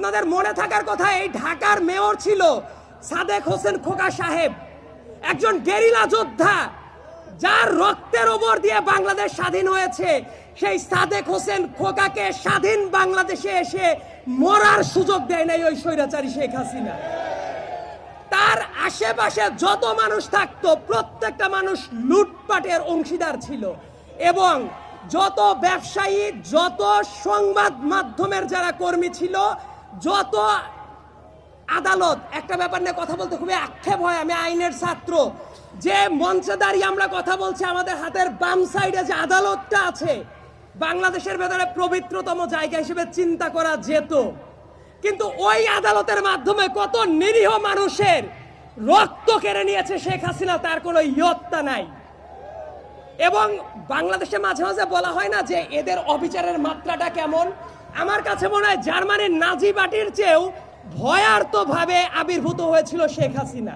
আপনাদের মনে থাকার কথা, এই ঢাকার মেয়র ছিল সাদেক হোসেন খোকা সাহেব, একজন গেরিলা যোদ্ধা, যার রক্তের ওপর দিয়ে বাংলাদেশ স্বাধীন হয়েছে। সেই সাদেক হোসেন খোকাকে স্বাধীন বাংলাদেশে এসে মরার সুযোগ দেয় নাই ওই স্বৈরাচারী শেখ হাসিনা। তার আশেপাশে যত মানুষ থাকতো, প্রত্যেকটা মানুষ লুটপাটের অংশীদার ছিল এবং যত ব্যবসায়ী, যত সংবাদ মাধ্যমের যারা কর্মী ছিল যত আদালত, একটা ব্যাপার নিয়ে কথা বলতে খুবই আক্ষেপ হয়, আমি আইনের ছাত্র। যে মঞ্চে দাঁড়িয়ে আমরা কথা বলছি, আমাদের হাতের বাম সাইডে যে আদালতটা আছে, বাংলাদেশের ভেতরে পবিত্রতম জায়গা হিসেবে চিন্তা করা যেত। কিন্তু ওই আদালতের মাধ্যমে কত নিরীহ মানুষের রক্ত কেড়ে নিয়েছে শেখ হাসিনা, তার কোনো ইয়ত্তা নাই। এবং বাংলাদেশে মাঝে মাঝে বলা হয় না যে এদের অবিচারের মাত্রাটা কেমন? আমার কাছে মনে হয় জার্মানির নাজি বাটির চেয়েও ভয়ার্থভাবে আবির্ভূত হয়েছিল শেখ হাসিনা।